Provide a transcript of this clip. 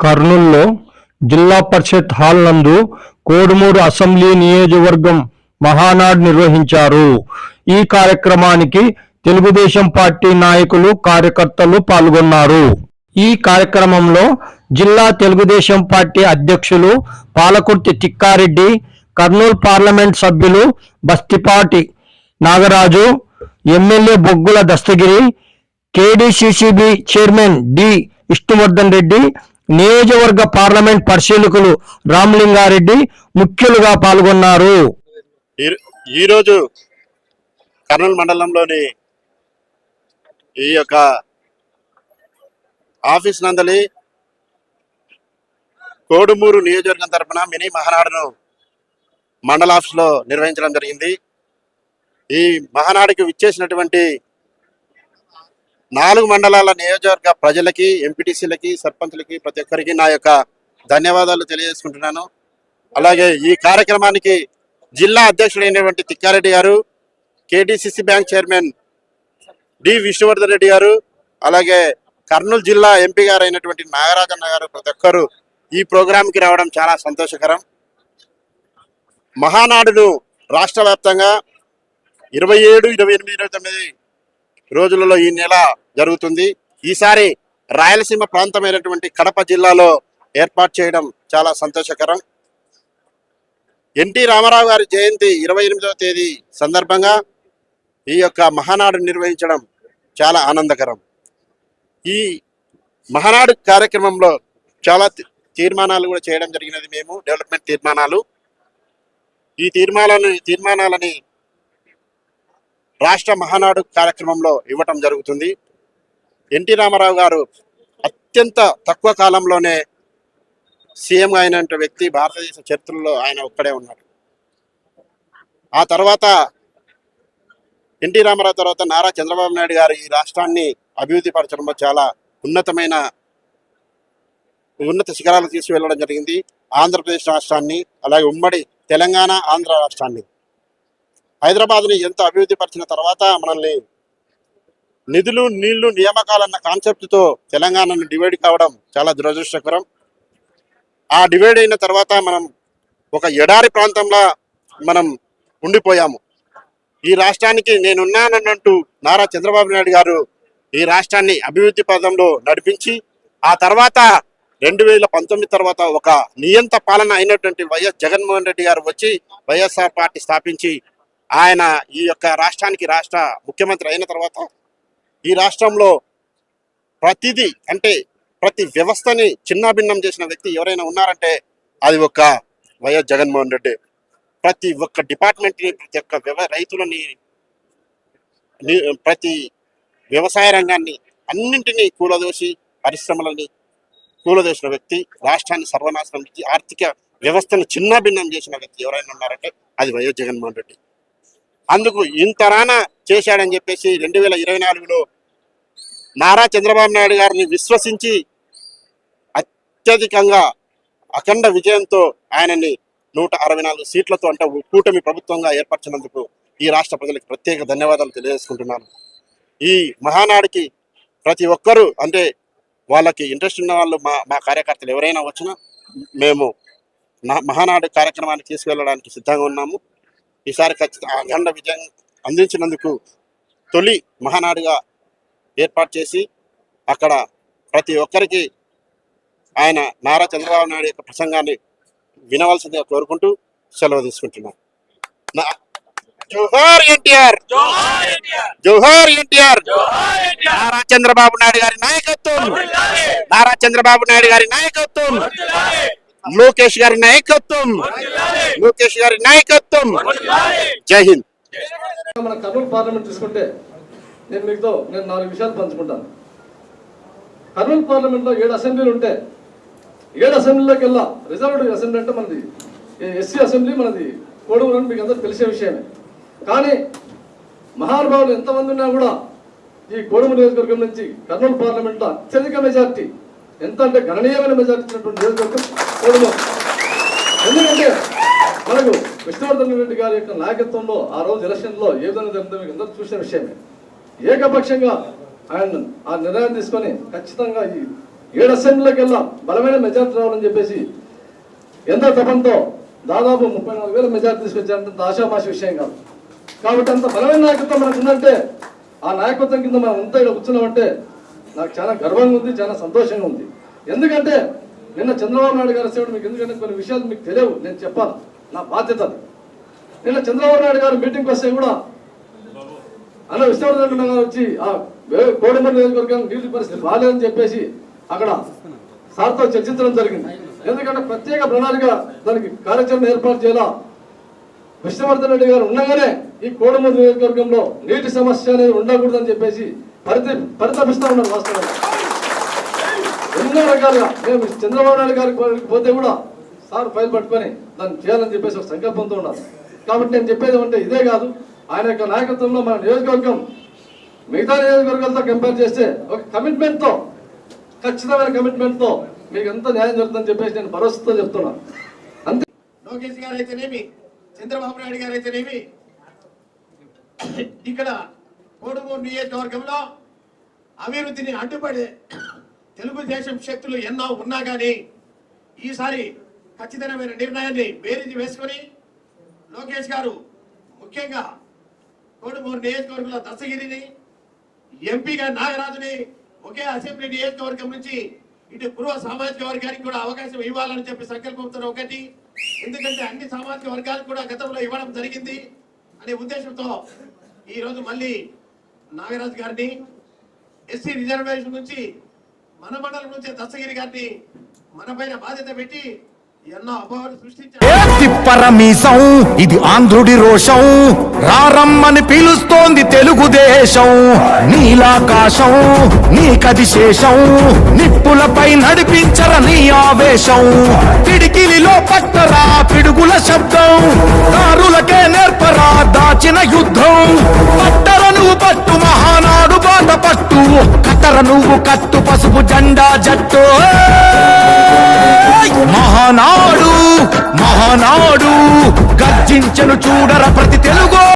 కర్నూల్లో జిల్లా పరిషత్ హాల్ నందు కోడుమూరు అసెంబ్లీ నియోజకవర్గం మహానాడు నిర్వహించారు. ఈ కార్యక్రమానికి తెలుగుదేశం పార్టీ నాయకులు కార్యకర్తలు పాల్గొన్నారు. ఈ కార్యక్రమంలో జిల్లా తెలుగుదేశం పార్టీ అధ్యక్షులు పాలకుర్తి తిక్కారెడ్డి కర్నూలు పార్లమెంట్ సభ్యులు Bastipati Nagaraju MLA Boggula Dastagiri KDCCB chairman D Vishnuvardhan Reddy నియోజకవర్గ పార్లమెంట్ పరిశీలకులు రామలింగారెడ్డి ముఖ్యులుగా పాల్గొన్నారు. ఈ- ఈరోజు కర్నూలు మండలంలోని ఈ యొక్క ఆఫీస్ నందలి కోడుమూరు నియోజకవర్గం తరఫున మినీ మహానాడును మండల ఆఫీస్లో నిర్వహించడం జరిగింది. ఈ మహానాడుకి విచ్చేసినటువంటి నాలుగు మండలాల నియోజకవర్గ ప్రజలకి ఎంపీటీసీలకి సర్పంచులకి ప్రతి ఒక్కరికి నా యొక్క ధన్యవాదాలు తెలియజేసుకుంటున్నాను. అలాగే ఈ కార్యక్రమానికి జిల్లా అధ్యక్షుడైనటువంటి Tikka Reddy garu KTCC bank chairman D Vishnuvardhan Reddy garu అలాగే కర్నూలు జిల్లా ఎంపీ గారు అయినటువంటి నాగరాజన్న గారు ప్రతి ఒక్కరు ఈ ప్రోగ్రాంకి రావడం చాలా సంతోషకరం. మహానాడును రాష్ట్ర వ్యాప్తంగా ఇరవై ఏడు ఇరవై ఎనిమిది ఇరవై తొమ్మిది రోజులలో ఈ నెల జరుగుతుంది. ఈసారి రాయలసీమ ప్రాంతమైనటువంటి కడప జిల్లాలో ఏర్పాటు చేయడం చాలా సంతోషకరం. ఎన్టీ రామారావు గారి జయంతి ఇరవై ఎనిమిదవ తేదీ సందర్భంగా ఈ యొక్క మహానాడు నిర్వహించడం చాలా ఆనందకరం. ఈ మహానాడు కార్యక్రమంలో చాలా తీ- తీర్మానాలు కూడా చేయడం జరిగినది మేము డెవలప్మెంట్ తీర్మానాలు. ఈ తీర్మానాలను తీర్మానాలని రాష్ట్ర మహానాడు కార్యక్రమంలో ఇవ్వటం జరుగుతుంది. ఎన్టీ రామారావు గారు అత్యంత తక్కువ కాలంలోనే సీఎం అయినటువంటి వ్యక్తి భారతదేశ చరిత్రలో ఆయన ఒక్కడే ఉన్నాడు. ఆ తర్వాత ఎన్టీ రామారావు తర్వాత నారా చంద్రబాబు నాయుడు గారు ఈ రాష్ట్రాన్ని అభివృద్ధి పరచడంలో చాలా ఉన్నతమైన ఉన్నత శిఖరాలు తీసుకువెళ్ళడం జరిగింది. ఆంధ్రప్రదేశ్ రాష్ట్రాన్ని అలాగే ఉమ్మడి తెలంగాణ ఆంధ్ర రాష్ట్రాన్ని. హైదరాబాద్ని ఎంత అభివృద్ధి పరిచిన తర్వాత మనల్ని నిధులు నీళ్ళు నియామకాలన్న కాన్సెప్ట్తో తెలంగాణను డివైడ్ కావడం చాలా దురదృష్టకరం. ఆ డివైడ్ అయిన తర్వాత మనం ఒక ఎడారి ప్రాంతంలో మనం ఉండిపోయాము. ఈ రాష్ట్రానికి నేనున్నానన్నట్టు నారా చంద్రబాబు నాయుడు గారు ఈ రాష్ట్రాన్ని అభివృద్ధి పదంలో నడిపించి ఆ తర్వాత రెండు వేల పంతొమ్మిది తర్వాత ఒక నియంత పాలన అయినటువంటి వైఎస్ జగన్మోహన్ రెడ్డి గారు వచ్చి వైఎస్ఆర్ పార్టీ స్థాపించి ఆయన ఈ యొక్క రాష్ట్రానికి రాష్ట్ర ముఖ్యమంత్రి అయిన తర్వాత ఈ రాష్ట్రంలో ప్రతిదీ అంటే ప్రతి వ్యవస్థని చిన్నాభిన్నం చేసిన వ్యక్తి ఎవరైనా ఉన్నారంటే అది ఒక వైఎస్ జగన్మోహన్ రెడ్డి. ప్రతి ఒక్క డిపార్ట్మెంట్ని ప్రతి ఒక్క వ్యవ రైతులని ప్రతి వ్యవసాయ రంగాన్ని అన్నింటినీ కూలదోసి పరిశ్రమలని కూలదోసిన వ్యక్తి రాష్ట్రాన్ని సర్వనాశనం ఆర్థిక వ్యవస్థను చిన్నాభిన్నం చేసిన వ్యక్తి ఎవరైనా ఉన్నారంటే అది వైఎస్ జగన్మోహన్ రెడ్డి. అందుకు ఇంతరాన చేశాడని చెప్పేసి రెండు వేల ఇరవై నాలుగులో నారా చంద్రబాబు నాయుడు గారిని విశ్వసించి అత్యధికంగా అఖండ విజయంతో ఆయనని నూట అరవై నాలుగు సీట్లతో అంటే కూటమి ప్రభుత్వంగా ఏర్పరచినందుకు ఈ రాష్ట్ర ప్రజలకు ప్రత్యేక ధన్యవాదాలు తెలియజేసుకుంటున్నాను. ఈ మహానాడికి ప్రతి ఒక్కరూ అంటే వాళ్ళకి ఇంట్రెస్ట్ ఉన్న వాళ్ళు మా మా కార్యకర్తలు ఎవరైనా వచ్చినా మేము నా మహానాడు కార్యక్రమాన్ని తీసుకెళ్ళడానికి సిద్ధంగా ఉన్నాము. ఈసారి ఖచ్చితంగా అఖండ విజయం అందించినందుకు తొలి మహానాడుగా ఏర్పాటు చేసి అక్కడ ప్రతి ఒక్కరికి ఆయన నారా చంద్రబాబు నాయుడు యొక్క ప్రసంగాన్ని వినవలసిందిగా కోరుకుంటూ సెలవు తీసుకుంటున్నాను జోహార్ ఎన్టీఆర్! జోహార్ ఎన్టీఆర్! నారా చంద్రబాబు నాయుడు గారి నాయకత్వం! నారా చంద్రబాబు నాయుడు గారి నాయకత్వం! లోకేష్ గారి నాయకత్వం. లోకేష్ గారి నాయకత్వం. జై హింద్. మన కర్నూలు పార్లమెంట్ తీసుకుంటే నేను మీతో నేను నాలుగు విషయాలు పంచుకుంటాను. కర్నూలు పార్లమెంట్లో ఏడు అసెంబ్లీలు ఉంటే ఏడు అసెంబ్లీలోకి వెళ్ళా. రిజర్వ్డ్ అసెంబ్లీ అంటే మనది. ఎస్సీ అసెంబ్లీ మనది. కోడూరు అని మీకు అందరూ తెలిసే విషయమే. కానీ మహానుభావులు ఎంతమంది ఉన్నా కూడా ఈ కోడూరు నియోజకవర్గం నుంచి కర్నూలు పార్లమెంట్లో అత్యధిక మెజార్టీ ఎంత అంటే గణనీయమైన మెజార్టీ ఇచ్చినటువంటి నియోజకవర్గం కోడుమూరు ఎందుకంటే మనకు విష్ణువర్ధన్ రెడ్డి గారి యొక్క నాయకత్వంలో ఆ రోజు ఎలక్షన్లో ఏ విధంగా జరిగిందో మీకు అందరూ చూసిన విషయమే. ఏకపక్షంగా ఆయన ఆ నిర్ణయం తీసుకొని ఖచ్చితంగా ఈ ఏడు అసెంబ్లీకి వెళ్ళా. బలమైన మెజార్టీ రావాలని చెప్పేసి ఎంతో తపంతో దాదాపు ముప్పై నాలుగు వేల మెజార్టీ తీసుకొచ్చారంటే ఆశామాషి విషయం కాదు. కాబట్టి అంత బలమైన నాయకత్వం మనకు ఉందంటే ఆ నాయకత్వం కింద మనం అంతా ఇక్కడ కూర్చున్నామంటే నాకు చాలా గర్వంగా ఉంది చాలా సంతోషంగా ఉంది. ఎందుకంటే నిన్న చంద్రబాబు నాయుడు గారు సేవడు మీకు ఎందుకంటే కొన్ని విషయాలు మీకు తెలియవు నేను చెప్పాలి. నా బాధ్యత నిన్న చంద్రబాబు నాయుడు గారు మీటింగ్కి వస్తే కూడా అన్న విశ్వవర్ధన్ గారు వచ్చి ఆ వే- కోడమూరు నియోజకవర్గం నీటి పరిస్థితి బాగాలేదని చెప్పేసి అక్కడ సార్తో చర్చించడం జరిగింది. ఎందుకంటే ప్రత్యేక ప్రణాళిక దానికి కార్యాచరణ ఏర్పాటు చేయాలా? విష్ణువర్ధన్ రెడ్డి గారు ఉండగానే ఈ కోడమూరు నియోజకవర్గంలో నీటి సమస్య అనేది ఉండకూడదని చెప్పేసి పరిత పరితపిస్తా ఉన్నారు వాస్తవంగా. ఎన్నో రకాలుగా. మేము చంద్రబాబు నాయుడు గారికి పోతే కూడా సార్ ఫైల్ పట్టుకొని దాన్ని చేయాలని చెప్పేసి ఒక సంకల్పంతో ఉన్నారు. కాబట్టి నేను చెప్పేది అంటే ఇదే కాదు. ఆయన యొక్క నాయకత్వంలో మన నియోజకవర్గం మిగతా నియోజకవర్గాలతో కంపేర్ చేస్తే ఒక కమిట్మెంట్తో ఖచ్చితమైన కమిట్మెంట్తో మీకు ఎంత న్యాయం జరుగుతుందని చెప్పేసి నేను భరోసాతో చెప్తున్నాను అంతే. లోకేష్ గారు అయితేనేమి చంద్రబాబు నాయుడు గారు అయితేనేమి ఇక్కడ కోడుమూరు నియోజకవర్గంలో అభివృద్ధిని అడ్డుపడే తెలుగుదేశం శక్తులు ఎన్నో ఉన్నా కానీ ఈసారి ఖచ్చితమైన నిర్ణయాన్ని బేరీజు వేసుకొని లోకేష్ గారు ముఖ్యంగా కోడుమూరు నియోజకవర్గంలో దశగిరిని ఎంపీగా నాగరాజుని ఒకే అసెంబ్లీ నియోజకవర్గం నుంచి ఇటు పూర్వ సామాజిక వర్గానికి కూడా అవకాశం ఇవ్వాలని చెప్పి సంకల్పంతో ఒకటి. ఎందుకంటే అన్ని సామాజిక వర్గాలకు కూడా గతంలో ఇవ్వడం జరిగింది అనే ఉద్దేశంతో ఈరోజు మళ్ళీ నాగరాజ్ గారిని ఎస్సీ రిజర్వేషన్ నుంచి మన మండలం నుంచి దత్తగిరి గారిని మన పైన బాధ్యత పెట్టి ఎన్నో అభావాలు సృష్టించారు. ఇది ఆంధ్రుడి రోషం. రారమ్మని పిలుస్తోంది తెలుగుదేశం. నీలాకాశం నీకది శేషం నిప్పులపై నడిపించర నీ ఆవేశం. పిడికిలిలో పట్టరా పిడుగుల శబ్దం. దారులకే నేర్పరా దాచిన యుద్ధం. కట్టర నువ్వు కట్టు పసుపు జెండా జట్టు. మహానాడు మహానాడు గర్జించను చూడర ప్రతి తెలుగు.